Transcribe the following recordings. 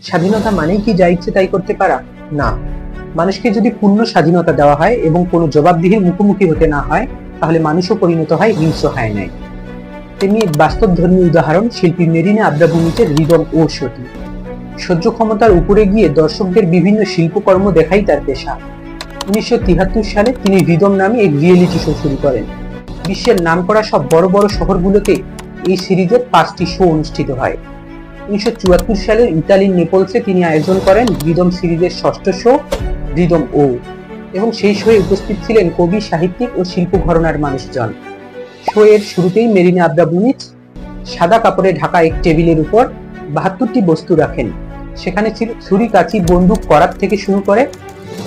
স্বাধীনতা মানেই কি যা ইচ্ছে তাই করতে পারা? না। মানুষকে যদি পূর্ণ স্বাধীনতা দেওয়া হয় এবং কোনো জবাবদিহির মুখোমুখি হতে না হয়, তাহলে মানুষও পরিণত হয় হিংস্র হয় নাই তেমনি বাস্তব ধর্মী উদাহরণ, শিল্পী মেরিনা আব্রাবুনিচের হৃদম ও সতী। সহ্য ক্ষমতার উপরে গিয়ে দর্শকদের বিভিন্ন শিল্পকর্ম দেখাই তার পেশা। উনিশশো সালে তিনি হৃদম নামে এক রিয়েলিটি শো শুরু করেন। বিশ্বের নামকরা সব বড় বড় শহরগুলোতে এই সিরিজের পাঁচটি শো অনুষ্ঠিত হয়। উনিশশো চুয়াত্তর সালে ইতালির নেপলসে তিনি আয়োজন করেন রিদম সিরিজের ষষ্ঠ শো, রিদম ও। এবং সেই শোয়ে উপস্থিত ছিলেন কবি, সাহিত্যিক ও শিল্প ঘরনার মানুষজন। শো এর শুরুতেই মেরিনা আব্রাবুনিচ সাদা কাপড়ে ঢাকা এক টেবিলের উপর বাহাত্তরটি বস্তু রাখেন। সেখানে ছিল ছুরি, কাঁচি, বন্দুক, করাত থেকে শুরু করে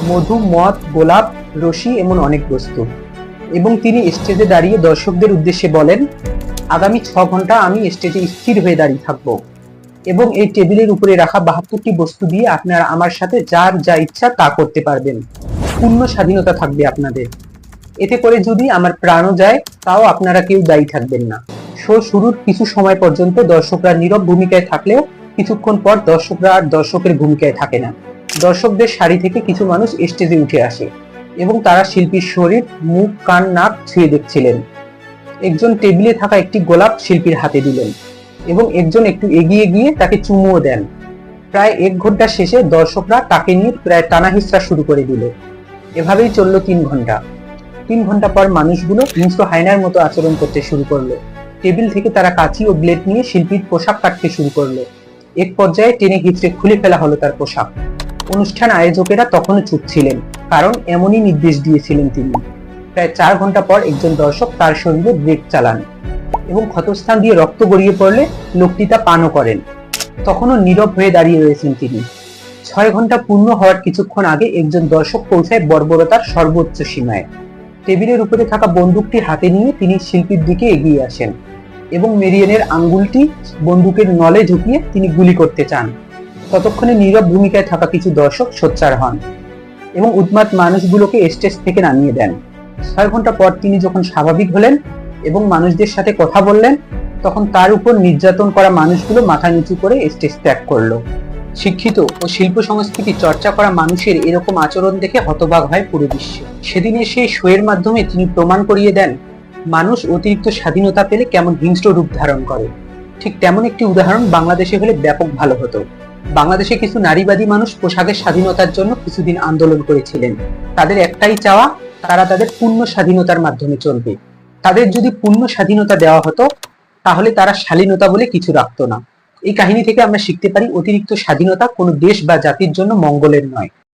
মধু, মদ, গোলাপ, রশি এমন অনেক বস্তু। এবং তিনি স্টেজে দাঁড়িয়ে দর্শকদের উদ্দেশ্যে বলেন, আগামী ছ ঘণ্টা আমি স্টেজে স্থির হয়ে দাঁড়িয়ে থাকব। এবং এই টেবিলের উপরে রাখা বাহাত্তরটি বস্তু দিয়ে আপনারা আমার সাথে যার যা ইচ্ছা তা করতে পারবেন। পূর্ণ স্বাধীনতা থাকবে আপনাদের। এতে করে যদি আমার প্রাণও যায়, তাও আপনারা কেউ দায়ী থাকবেন না। শো শুরুর কিছু সময় পর্যন্ত দর্শকরা নীরব ভূমিকায় থাকলেও কিছুক্ষণ পর দর্শকরা আর দর্শকের ভূমিকায় থাকে না। দর্শকদের সারি থেকে কিছু মানুষ স্টেজে উঠে আসে এবং তারা শিল্পীর শরীর, মুখ, কান, নাক ছুঁয়ে দেখছিলেন। একজন টেবিলে থাকা একটি গোলাপ শিল্পীর হাতে দিলেন। এবং একজন একটু এগিয়ে গিয়ে তাকে চুমুও দেন। প্রায় এক ঘণ্টা শেষে দর্শকরা তাকে নিয়ে প্রায় টানা হিসরা শুরু করে দিল। এভাবেই চলল তিন ঘণ্টা। তিন ঘণ্টা পর মানুষগুলো হিংস্র হায়নার মতো আচরণ করতে শুরু করল। টেবিল থেকে তারা কাঁচি ও ব্লেড নিয়ে শিল্পীর পোশাক কাটতে শুরু করল। এক পর্যায়ে টেনে হিচড়ে খুলে ফেলা হলো তার পোশাক। অনুষ্ঠান আয়োজকেরা তখনও চুপ ছিলেন, কারণ এমনই নির্দেশ দিয়েছিলেন তিনি। প্রায় চার ঘণ্টা পর একজন দর্শক তার শরীরে ব্রেক চালান। এবং ক্ষতস্থান দিয়ে রক্ত গড়িয়ে পড়লে লোকটি তা পানও করেন। তখনও নীরব হয়ে দাঁড়িয়ে রয়েছেন তিনি। ছয় ঘণ্টা পূর্ণ হওয়ার কিছুক্ষণ আগে একজন দর্শক পৌঁছায় বর্বরতার সর্বোচ্চ সীমায়। টেবিলের উপরে থাকা বন্দুকটি হাতে নিয়ে তিনি শিল্পীর দিকে এগিয়ে আসেন এবং মেরিয়ানের আঙ্গুলটি বন্দুকের নলে ঢুকিয়ে তিনি গুলি করতে চান। ততক্ষণে নীরব ভূমিকায় থাকা কিছু দর্শক সোচ্চার হন এবং উন্মাদ মানুষগুলোকে স্টেজ থেকে নামিয়ে দেন। ছয় ঘণ্টা পর তিনি যখন স্বাভাবিক হলেন এবং মানুষদের সাথে কথা বললেন, তখন তার উপর নির্যাতন করা মানুষগুলো মাথা নিচু করে স্টেজ ত্যাগ করল। শিক্ষিত ও শিল্প সংস্কৃতি চর্চা করা মানুষের এরকম আচরণ দেখে হতবাক হয় পুরো বিশ্ব। সেদিনের সেই শোয়ের মাধ্যমে তিনি প্রমাণ করিয়ে দেন, মানুষ অতিরিক্ত স্বাধীনতা পেলে কেমন হিংস্র রূপ ধারণ করে। ঠিক তেমন একটি উদাহরণ বাংলাদেশে হলে ব্যাপক ভালো হতো। বাংলাদেশে কিছু নারীবাদী মানুষ পোশাকের স্বাধীনতার জন্য কিছুদিন আন্দোলন করেছিলেন। তাদের একটাই চাওয়া, তারা তাদের পূর্ণ স্বাধীনতার মাধ্যমে চলবে। তাদের যদি পূর্ণ স্বাধীনতা দেওয়া হতো, তাহলে তারা শালীনতা বলে কিছু রাখতো না। এই কাহিনী থেকে আমরা শিখতে পারি অতিরিক্ত স্বাধীনতা কোনো দেশ বা জাতির জন্য মঙ্গলের নয়।